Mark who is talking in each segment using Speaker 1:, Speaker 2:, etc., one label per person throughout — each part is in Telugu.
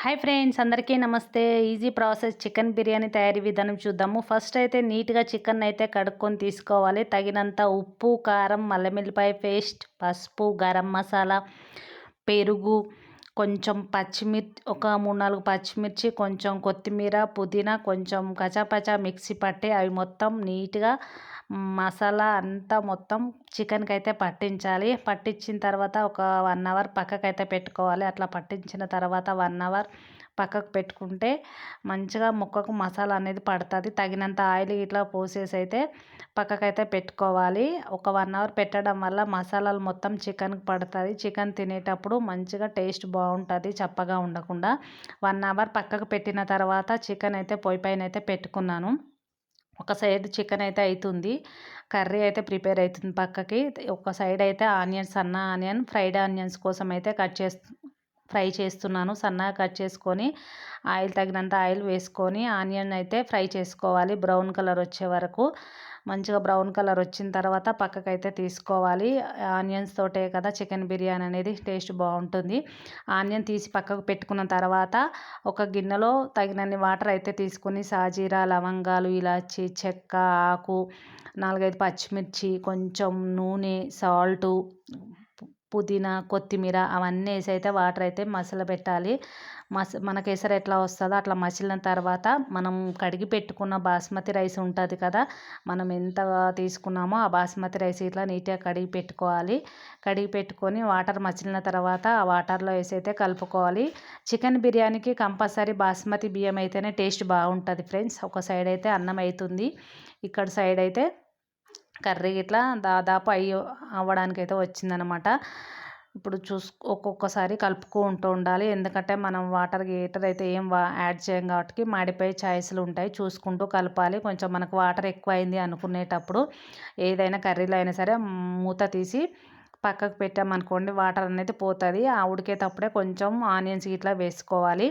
Speaker 1: హాయ్ ఫ్రెండ్స్ అందరికీ నమస్తే. ఈజీ ప్రాసెస్ చికెన్ బిర్యానీ తయారీ విధానం చూద్దాము. ఫస్ట్ అయితే నీట్గా చికెన్ అయితే కడుక్కొని తీసుకోవాలి. తగినంత ఉప్పు కారం మల్లమిల్లిపాయ పేస్ట్ పసుపు గరం మసాలా పెరుగు కొంచెం పచ్చిమిర్చి ఒక మూడు నాలుగు పచ్చిమిర్చి కొంచెం కొత్తిమీర పుదీనా కొంచెం కచాపచా మిక్సీ పట్టి అవి మొత్తం నీట్గా మసాలా అంతా మొత్తం చికెన్కి అయితే పట్టించాలి. పట్టించిన తర్వాత ఒక వన్ అవర్ పక్కకైతే పెట్టుకోవాలి. అట్లా పట్టించిన తర్వాత వన్ అవర్ పక్కకు పెట్టుకుంటే మంచిగా ముక్కకు మసాలా అనేది పడుతుంది. తగినంత ఆయిల్ ఇట్లా పోసేసి అయితే పక్కకైతే పెట్టుకోవాలి. ఒక వన్ అవర్ పెట్టడం వల్ల మసాలాలు మొత్తం చికెన్కి పడుతుంది. చికెన్ తినేటప్పుడు మంచిగా టేస్ట్ బాగుంటుంది చప్పగా ఉండకుండా. వన్ అవర్ పక్కకు పెట్టిన తర్వాత చికెన్ అయితే పొయ్యి పైన అయితే పెట్టుకున్నాను. ఒక సైడ్ చికెన్ అయితే అవుతుంది కర్రీ అయితే ప్రిపేర్ అవుతుంది పక్కకి. ఒక సైడ్ అయితే ఆనియన్స్ సన్న ఆనియన్ ఫ్రైడ్ ఆనియన్స్ కోసం అయితే కట్ చేస్తు ఫ్రై చేస్తున్నాను. సన్నగా కట్ చేసుకొని ఆయిల్ తగినంత ఆయిల్ వేసుకొని ఆనియన్ అయితే ఫ్రై చేసుకోవాలి. బ్రౌన్ కలర్ వచ్చే వరకు. మంచిగా బ్రౌన్ కలర్ వచ్చిన తర్వాత పక్కకైతే తీసుకోవాలి. ఆనియన్స్ తోటే కదా చికెన్ బిర్యానీ అనేది టేస్ట్ బాగుంటుంది. ఆనియన్ తీసి పక్కకు పెట్టుకున్న తర్వాత ఒక గిన్నెలో తగినన్ని వాటర్ అయితే తీసుకొని సాజీరా లవంగాలు ఇలాచి చెక్క ఆకు నాలుగైదు పచ్చిమిర్చి కొంచెం నూనె సాల్టు పుదీనా కొత్తిమీర అవన్నీ వేసి అయితే వాటర్ అయితే మసల పెట్టాలి. మస మనకి ఎసరు ఎట్లా వస్తుందో అట్లా మసిలిన తర్వాత మనం కడిగి పెట్టుకున్న బాస్మతి రైస్ ఉంటుంది కదా మనం ఎంత తీసుకున్నామో ఆ బాస్మతి రైస్ ఇట్లా నీట్గా కడిగి పెట్టుకోవాలి. కడిగి పెట్టుకొని వాటర్ మసిలిన తర్వాత ఆ వాటర్లో వేసి అయితే కలుపుకోవాలి. చికెన్ బిర్యానీకి కంపల్సరీ బాస్మతి బియ్యం అయితేనే టేస్ట్ బాగుంటుంది ఫ్రెండ్స్. ఒక సైడ్ అయితే అన్నం అవుతుంది ఇక్కడ సైడ్ అయితే కర్రీ ఇట్లా దాదాపు అయ్యి అవ్వడానికి అయితే వచ్చిందనమాట. ఇప్పుడు చూసు ఒక్కొక్కసారి కలుపుకుంటూ ఉండాలి. ఎందుకంటే మనం వాటర్ గీటర్ అయితే ఏం యాడ్ చేయం కాబట్టి మాడిపోయే ఛాయిస్లు ఉంటాయి. చూసుకుంటూ కలపాలి. కొంచెం మనకు వాటర్ ఎక్కువ అయింది అనుకునేటప్పుడు ఏదైనా కర్రీలో అయినా సరే మూత తీసి పక్కకు పెట్టామనుకోండి వాటర్ అనేది పోతుంది. ఆ ఉడికేటప్పుడే కొంచెం ఆనియన్స్ ఇట్లా వేసుకోవాలి.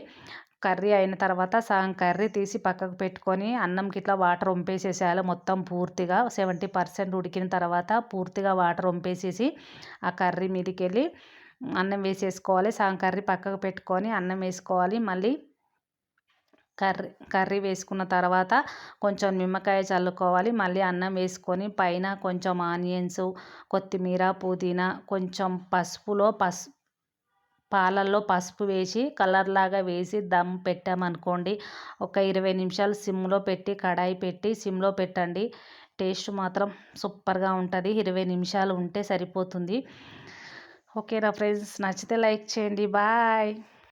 Speaker 1: కర్రీ అయిన తర్వాత సగం కర్రీ తీసి పక్కకు పెట్టుకొని అన్నంకి ఇట్లా వాటర్ వంపేసేసేయాలి మొత్తం పూర్తిగా. సెవెంటీ పర్సెంట్ ఉడికిన తర్వాత పూర్తిగా వాటర్ వంపేసేసి ఆ కర్రీ మీదకి వెళ్ళి అన్నం వేసేసుకోవాలి. సగం కర్రీ పక్కకు పెట్టుకొని అన్నం వేసుకోవాలి. మళ్ళీ కర్రీ కర్రీ వేసుకున్న తర్వాత కొంచెం నిమ్మకాయ చల్లుకోవాలి. మళ్ళీ అన్నం వేసుకొని పైన కొంచెం ఆనియన్స్ కొత్తిమీర పుదీనా కొంచెం పసుపులో పసు పాలల్లో పసుపు వేసి కలర్ లాగా వేసి దమ్ పెట్టామనుకోండి ఒక ఇరవై నిమిషాలు సిమ్లో పెట్టి కడాయి పెట్టి సిమ్లో పెట్టండి. టేస్ట్ మాత్రం సూపర్గా ఉంటుంది. ఇరవై నిమిషాలు ఉంటే సరిపోతుంది. ఓకే నా ఫ్రెండ్స్? నచ్చితే లైక్ చేయండి. బాయ్!